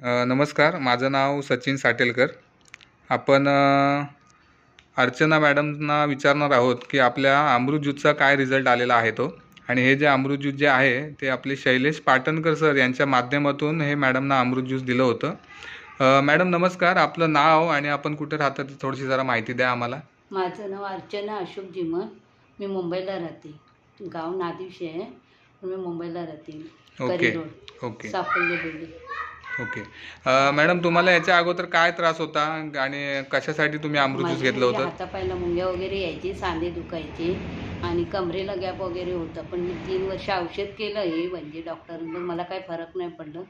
नमस्कार. माझं नाव सचिन साटेलकर. आपण अर्चना मॅडमना विचारणार आहोत की आपल्या अमृत ज्यूसचा काय रिझल्ट आलेला आहे तो? आणि हे जे अमृत ज्यूस जे आहे ते आपले शैलेश पाटणकर सर यांच्या माध्यमातून हे मॅडमना अमृत ज्यूस दिलं होतं. मॅडम नमस्कार. आपलं नाव आणि आपण कुठे राहता ती थोडीशी जरा माहिती द्या आम्हाला. माझं नाव अर्चना अशोक जिमन. मी मुंबईला राहते. गाव नादिवशी आहे. मी मुंबईला राहते. ओके. ओके. सापडले ओके. अ, मॅडम तुम्हाला याच्या अगोदर काय त्रास होता आणि कशासाठी तुम्ही अमृत ज्यूस घेतलं होतं? हातापायला मुंग्या वगैरे यायची सांधे दुखायचे आणि कमरेला गॅप वगैरे होता. पण मी तीन वर्ष औषध केलं हे म्हणजे डॉक्टरांकडून मला काही फरक नाही पडलं.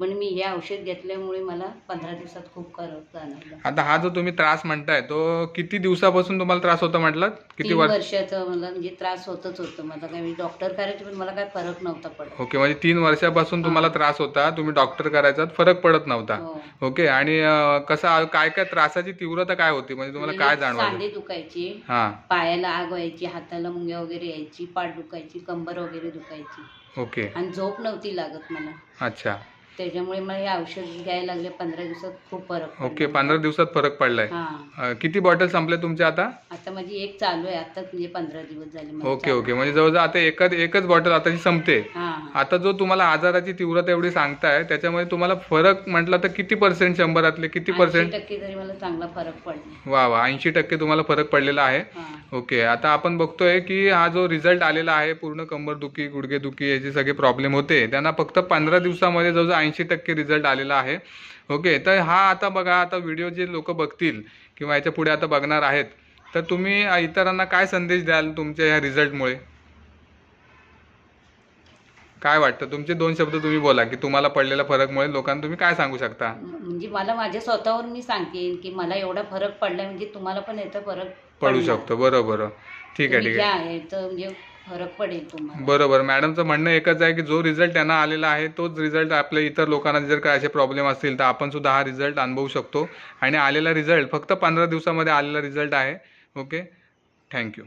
पण मी हे औषध घेतल्यामुळे मला पंधरा दिवसात खूप फरक जाणवला. आता हा जो तुम्ही त्रास म्हणताय तो किती दिवसापासून तुम्हाला त्रास होता म्हटलं? किती तीन वर्ष वर्षाचा मला म्हणजे त्रास होतच होतं. मला काय मी डॉक्टर करायचे पण मला काही फरक नव्हता पडत. ओके म्हणजे तीन वर्षापासून तुम्हाला त्रास होता तुम्ही डॉक्टर करायचा फरक पडत नव्हता. हो. ओके आणि अं, कसा काय काय त्रासाची तीव्रता काय होती? म्हणजे तुम्हाला काय जाणवायचं? सांधे दुखायचे हा. पायाला आग व्हायची हाताला मुंग्या वगैरे यायची पाठ दुखायची कंबर वगैरे दुखायची. ओके. आणि झोप नव्हती लागत मला. अच्छा. त्याच्यामुळे मला हे औषध घ्यायला लागले पंधरा दिवसात खूप फरक पडला. ओके पंधरा दिवसात फरक पडलाय हा अं, किती बॉटल संपल्या तुमच्या आता आता माझी एक चालू आहे आता म्हणजे पंधरा दिवस झाले मला ओके चालू. ओके म्हणजे जवळजवळ आता एकच एकच बॉटल आताची संपते हा. आता जो तुम्हाला आजाराची तीव्रता एवढी सांगताय त्याच्यामुळे तुम्हाला फरक म्हटलं तर किती पर्सेंट शंभरातले किती 80 पर्सेंट टक्के तरी मला चांगला फरक पडला. वा वा ऐंशी टक्के तुम्हाला फरक पडलेला आहे. ओके आता आपण बघतोय की हा जो रिझल्ट आलेला आहे पूर्ण कंबरदुखी गुडघेदुखी याचे सगळे प्रॉब्लेम होते. त्यांना फक्त पंधरा दिवसामध्ये जवळजवळ ऐंशी टक्के रिझल्ट आलेला आहे. ओके तर हा आता बघा आता व्हिडिओ जे लोक बघतील किंवा याच्यापुढे आता बघणार आहेत तर तुम्ही इतरांना काय संदेश द्याल तुमच्या ह्या रिझल्टमुळे काय वाटतं? तुमचे दोन शब्द तुम्ही बोला की तुम्हाला पडलेल्या फरकमुळे लोकांना तुम्ही काय सांगू शकता? म्हणजे मला माझ्या स्वतःवर मी सांगेन की मला एवढा फरक पडला म्हणजे तुम्हाला पण याचा फरक पडू पडणार. शकतो बरोबर. ठीक आहे तुम्ही ठीक आहे. याचं म्हणजे फरक पडेल तुम्हाला. बरोबर. मॅडमचं म्हणणं एकच आहे की जो रिझल्ट त्यांना आलेला आहे तोच रिझल्ट आपल्या इतर लोकांना जर काय असे प्रॉब्लेम असतील तर आपण सुद्धा हा रिझल्ट अनुभवू शकतो. आणि आलेला रिझल्ट फक्त पंधरा दिवसामध्ये आलेला रिझल्ट आहे. Okay thank you